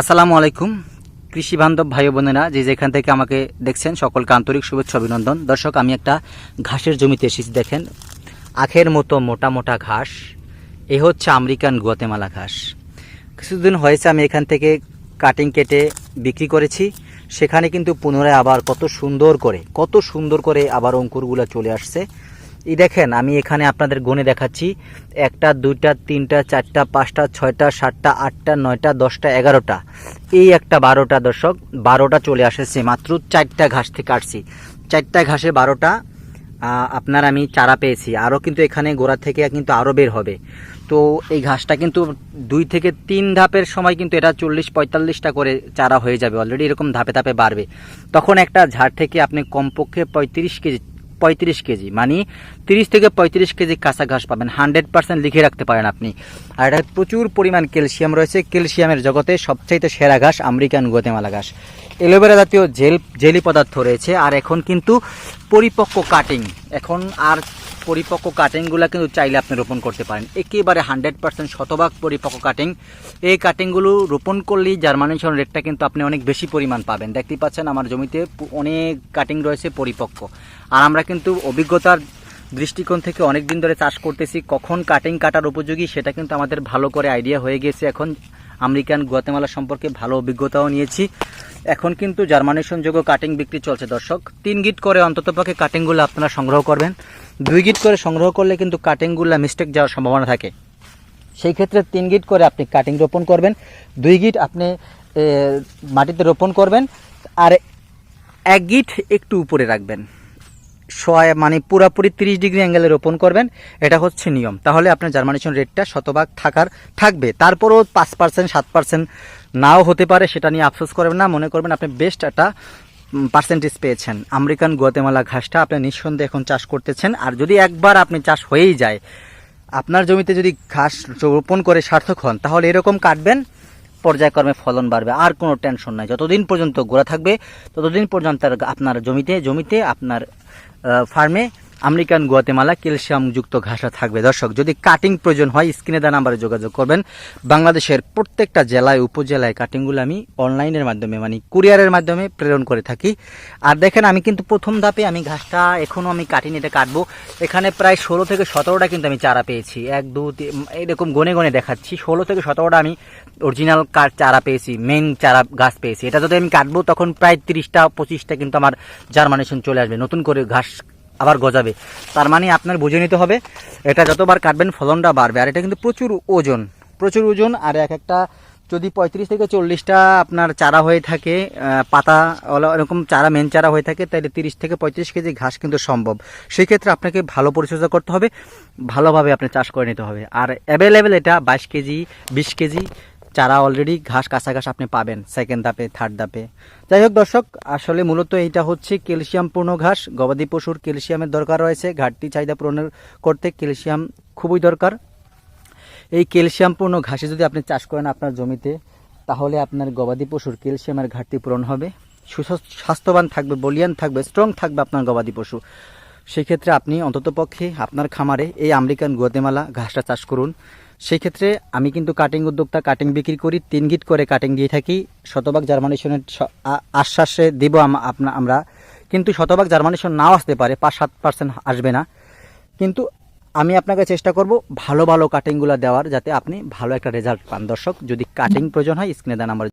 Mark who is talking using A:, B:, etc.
A: আসসালামু আলাইকুম, কৃষি বান্ধব ভাই বোনেরা, যে যেখান থেকে আমাকে দেখছেন, সকলকে আন্তরিক শুভেচ্ছা অভিনন্দন। দর্শক, আমি একটা ঘাসের জমিতে এসেছি, দেখেন। আখের মতো মোটা মোটা ঘাস, এ হচ্ছে আমেরিকান গুয়াতেমালা ঘাস। কিছুদিন হয়েছে, আমি এখান থেকে কাটিং কেটে বিক্রি করেছি। সেখানে কিন্তু পুনরায় আবার কত সুন্দর করে, কত সুন্দর করে আবার অঙ্কুরগুলো চলে আসছে। এই দেখেন, আমি এখানে আপনাদের গণে দেখাচ্ছি। একটা, দুইটা, তিনটা, চারটা, পাঁচটা, ছয়টা, সাতটা, আটটা, নয়টা, দশটা, এগারোটা। এই একটা বারোটা দর্শক, বারোটা চলে আসেছে, মাত্র চারটা ঘাস থেকে কাটছি চারটা ঘাসে বারোটা আপনার আমি চারা পেয়েছি। আরও কিন্তু এখানে গোড়া থেকে কিন্তু আরও বের হবে। তো এই ঘাসটা কিন্তু দুই থেকে তিন ধাপের সময় কিন্তু এটা চল্লিশ, পঁয়তাল্লিশটা করে চারা হয়ে যাবে। অলরেডি এরকম ধাপে ধাপে বাড়বে। তখন একটা ঝাড় থেকে আপনি কমপক্ষে পঁয়ত্রিশ কেজি পঁয়ত্রিশ কেজি মানে তিরিশ থেকে পঁয়ত্রিশ কেজি কাঁচা ঘাস পাবেন। হান্ড্রেড পার্সেন্ট লিখে রাখতে পারেন আপনি। আর এটা প্রচুর পরিমাণ ক্যালসিয়াম রয়েছে। ক্যালসিয়ামের জগতে সবচাইতে সেরা ঘাস আমেরিকান গোতেমালা ঘাস। এলোভেরা জাতীয় জেল জেলি পদার্থ রয়েছে। আর এখন কিন্তু পরিপক্ক কাটিং। এখন আর পরিপক্ক কাটিংগুলো কিন্তু চাইলে আপনি রোপণ করতে পারেন। একেবারে হান্ড্রেড পার্সেন্ট শতভাগ পরিপক্ক কাটিং এই কাটিংগুলো রোপণ করলেই জার্মানেশন রেটটা কিন্তু আপনি অনেক বেশি পরিমাণ পাবেন। দেখতেই পাচ্ছেন আমার জমিতে অনেক কাটিং রয়েছে পরিপক্ক। আর আমরা কিন্তু অভিজ্ঞতার দৃষ্টিকোণ থেকে অনেক দিন ধরে চাষ করতেছি, কখন কাটিং কাটার উপযোগী সেটা কিন্তু আমাদের ভালো করে আইডিয়া হয়ে গেছে এখন। আমেরিকান গুয়াতেমালা সম্পর্কে ভালো অভিজ্ঞতাও নিয়েছি। এখন কিন্তু জার্মানেশন যোগ্য কাটিং বিক্রি চলছে দর্শক। তিন গিট করে অন্ততপক্ষে কাটিংগুলো আপনারা সংগ্রহ করবেন। দুই গিট করে সংগ্রহ করলে কিন্তু কাটিংগুলো মিস্টেক যাওয়ার সম্ভাবনা থাকে। সেই ক্ষেত্রে তিন গিট করে আপনি কাটিং রোপণ করবেন, দুই গিট আপনি মাটিতে রোপণ করবেন, আর এক গিট একটু উপরে রাখবেন। ছয় মানে পুরাপুরি তিরিশ ডিগ্রি অ্যাঙ্গেলে রোপণ করবেন, এটা হচ্ছে নিয়ম। তাহলে আপনার জার্মানেশন রেটটা শতভাগ থাকার, থাকবে। তারপরও পাঁচ পার্সেন্ট সাত পার্সেন্ট নাও হতে পারে, সেটা নিয়ে আফসোস করবেন না। মনে করবেন আপনি বেস্ট একটা পার্সেন্টেজ পেয়েছেন। আমেরিকান গোয়াতেমালা ঘাসটা আপনি নিঃসন্দেহে এখন চাষ করতেছেন। আর যদি একবার আপনি চাষ হয়েই যায়, আপনার জমিতে যদি ঘাস রোপণ করে সার্থক হন, তাহলে এরকম কাটবেন, পর্যায়ক্রমে ফলন বাড়বে, আর কোনো টেনশন নাই। যতদিন পর্যন্ত গোড়া থাকবে, ততদিন পর্যন্ত আপনার জমিতে জমিতে আপনার ফার্মে আমেরিকান গুয়াতেমালা ক্যালসিয়ামযুক্ত ঘাসা থাকবে। দর্শক, যদি কাটিং প্রয়োজন হয়, স্ক্রিনে দেওয়া নাম্বারে যোগাযোগ করবেন। বাংলাদেশের প্রত্যেকটা জেলায়, উপজেলায় কাটিংগুলো আমি অনলাইনের মাধ্যমে মানে কুরিয়ারের মাধ্যমে প্রেরণ করে থাকি। আর দেখেন, আমি কিন্তু প্রথম ধাপে আমি ঘাসটা এখনও আমি কাটিনি এটা কাটবো। এখানে প্রায় ষোলো থেকে সতেরোটা কিন্তু আমি চারা পেয়েছি। এক, দু এরকম গনে গনে দেখাচ্ছি। ষোলো থেকে সতেরোটা আমি অরিজিনাল চারা পেয়েছি মেন চারা গাছ পেয়েছি। এটা যদি আমি কাটবো, তখন প্রায় তিরিশটা, পঁচিশটা কিন্তু আমার জার্মানেশন চলে আসবে। নতুন করে ঘাস আবার গজাবে। তার মানে আপনার বুঝে নিতে হবে, এটা যতবার কাটবেন ফলনটা বাড়বে। আর এটা কিন্তু প্রচুর ওজন প্রচুর ওজন। আর এক একটা যদি পঁয়ত্রিশ থেকে চল্লিশটা আপনার চারা হয়ে থাকে পাতা এরকম চারা মেন চারা হয়ে থাকে, তাহলে তিরিশ থেকে পঁয়ত্রিশ কেজি ঘাস কিন্তু সম্ভব। সেই ক্ষেত্রে আপনাকে ভালো পরিচর্যা করতে হবে, ভালোভাবে আপনি চাষ করে নিতে হবে। আর অ্যাভেলেবেল এটা বাইশ কেজি, বিশ কেজি চারা অলরেডি ঘাস কাঁচা ঘাস আপনি পাবেন সেকেন্ড ধাপে থার্ড ধাপে। যাই হোক দর্শক, আসলে মূলত এইটা হচ্ছে ক্যালসিয়াম পূর্ণ ঘাস। গবাদি পশুর ক্যালসিয়ামের দরকার রয়েছে, ঘাটতি চাহিদা পূরণের করতে ক্যালসিয়াম খুবই দরকার। এই ক্যালসিয়ামপূর্ণ ঘাসে যদি আপনি চাষ করেন আপনার জমিতে, তাহলে আপনার গবাদি পশুর ক্যালসিয়ামের ঘাটতি পূরণ হবে। সুস্বাস্থ্য স্বাস্থ্যবান থাকবে, বলিয়ান থাকবে স্ট্রং থাকবে আপনার গবাদি পশু। সেই ক্ষেত্রে আপনি অন্ততপক্ষে আপনার খামারে এই আমেরিকান গুয়াতেমালা ঘাসটা চাষ করুন। সেক্ষেত্রে আমি কিন্তু কাটিং উদ্যোক্তা, কাটিং বিক্রি করি, তিন গিট করে কাটিং দিয়ে থাকি। শতভাগ জার্মানিশনের আশ্বাসে দেব আপনা, আমরা। কিন্তু শতভাগ জার্মানেশন নাও আসতে পারে, পাঁচ, সাত পার্সেন্ট আসবে না। কিন্তু আমি আপনাকে চেষ্টা করব ভালো ভালো কাটিংগুলো দেওয়ার, যাতে আপনি ভালো একটা রেজাল্ট পান। দর্শক, যদি কাটিং প্রয়োজন হয় স্ক্রিনে দেন আমার